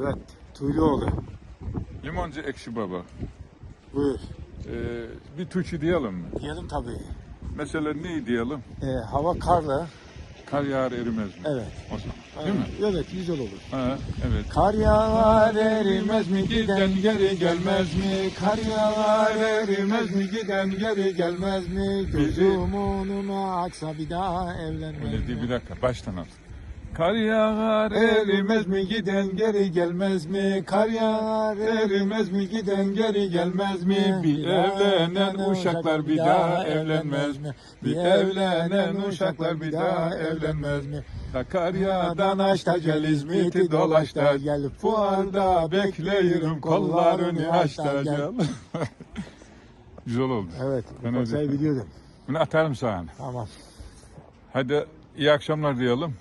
Evet. Tuyluoğlu. Limoncu Ekşi Baba. Buyur. Ee, bir Türkçe diyelim mi? Diyelim tabii. Mesela ne diyelim? Ee, hava karlı. Kar yağar erimez mi? Evet. O zaman. Değil mi? Evet güzel olur. Ha, evet. Kar yağar erimez mi giden geri gelmez mi? Kar yağar erimez mi giden geri gelmez mi? Gözüm onuna aksa bir daha evlenmez Öyle değil mi? bir dakika baştan al. Kar yağar erimez mi giden geri gelmez mi? Kar yağar erimez mi giden geri gelmez mi? Bir evlenen uşaklar bir daha evlenmez mi? Bir evlenen uşaklar bir daha evlenmez mi? Sakarya'dan açta gel İzmit'i dolaşta gel Fuarda bekleyirim kollarını açta gel Güzel oldu. Evet. Ben öyle- biliyordum. Bunu atarım sana. Tamam. Hadi iyi akşamlar diyelim.